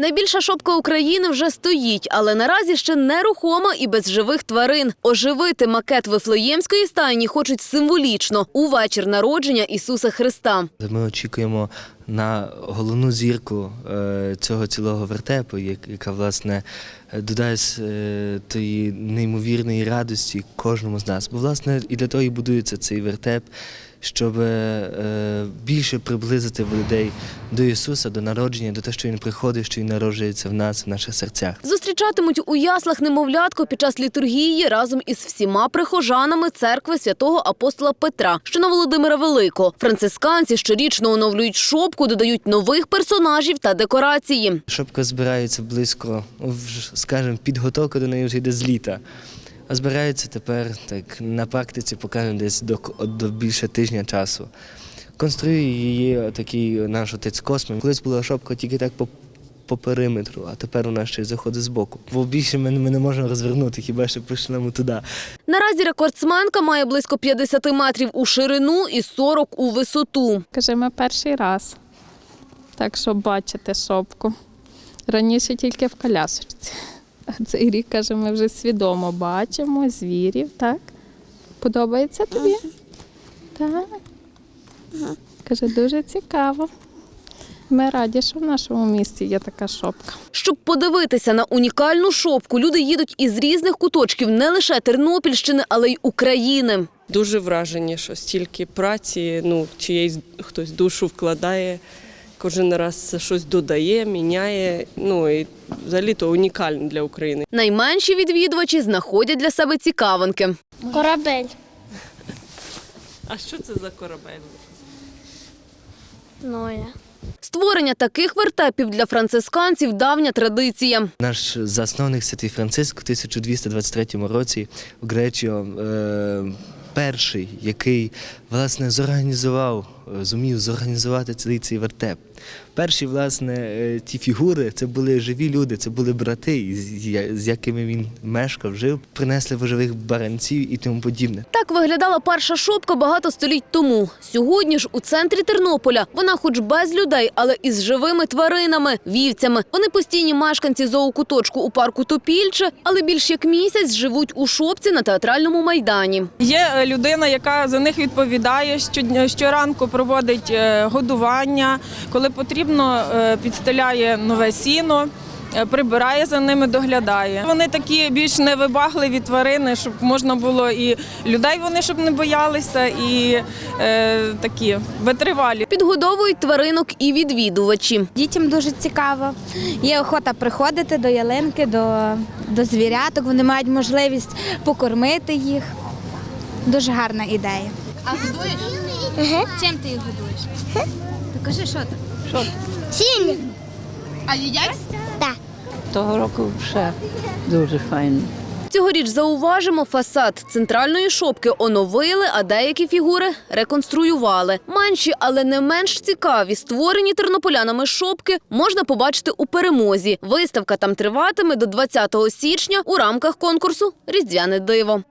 Найбільша шопка України вже стоїть, але наразі ще нерухома і без живих тварин. Оживити макет Вифлеємської стайні хочуть символічно у вечір народження Ісуса Христа. Ми очікуємо на головну зірку е, цього цілого вертепу, яка власне додасть е, тої неймовірної радості кожному з нас. Бо власне і для того і будується цей вертеп, щоб е, більше приблизити людей до Ісуса, до народження, до того, що Він приходить, що Він народжується в нас, в наших серцях. Зустрічатимуть у яслах немовлятко під час літургії разом із всіма прихожанами церкви святого апостола Петра, що на Володимира Великого. Францисканці щорічно оновлюють шопку, додають нових персонажів та декорації. Шопка збирається близько, скажімо, підготовка до неї вже йде з літа. А збирається тепер так на практиці, покажемо десь до, до більше тижня часу. Конструює її такий наш отець Космин. Колись була шопка тільки так по, по периметру, а тепер вона ще й заходить збоку. Бо більше ми, ми не можемо розвернути, хіба що пошлемо туди. Наразі рекордсменка має близько 50 метрів у ширину і 40 у висоту. Каже, ми перший раз. Так що бачите шопку. Раніше тільки в колясочці. А цей рік, каже, ми вже свідомо бачимо звірів, так? Подобається тобі? Так. Каже, дуже цікаво. Ми раді, що в нашому місті є така шопка. Щоб подивитися на унікальну шопку, люди їдуть із різних куточків не лише Тернопільщини, але й України. Дуже вражені, що стільки праці, ну, чиєсь хтось душу вкладає, кожен раз щось додає, міняє. Ну і взагалі то унікально для України. Найменші відвідувачі знаходять для себе цікавинки. Корабель. А що це за корабель? Ноя. Створення таких вертепів для францисканців давня традиція. Наш засновник Святий Франциск у 1223 році в Гречіо е, перший, який власне зорганізував, зумів зорганізувати цей, цей вертеп. Перші, власне, е, ті фігури це були живі люди, це були брати, з якими він мешкав, жив, принесли воживих баранців і тому подібне. Так виглядала перша шопка багато століть тому. Сьогодні ж у центрі Тернополя вона, хоч без людей, але із живими тваринами, вівцями. Вони постійні мешканці зоокуточку у парку Топільче, але більш як місяць живуть у шопці на театральному майдані. Є е, людина, яка за них відповідає, щодня- щоранку проводить е, годування, коли потрібно, е, підстеляє нове сіно. е, Прибирає за ними, доглядає. Вони такі більш невибагливі тварини, щоб можна було і людей вони щоб не боялися, і е, такі витривалі. Підгодовують тваринок і відвідувачі. Дітям дуже цікаво. Є охота приходити до ялинки, до, до звіряток. Вони мають можливість покормити їх. Дуже гарна ідея. А годуєш? Чим ти їх годуєш? Покажи, що там. Сінь. А їдять? Того року ще дуже файно. Цьогоріч зауважимо, фасад центральної шопки оновили, а деякі фігури реконструювали. Менші, але не менш цікаві, створені тернополянами шопки можна побачити у перемозі. Виставка там триватиме до 20 січня у рамках конкурсу Різдвяне диво.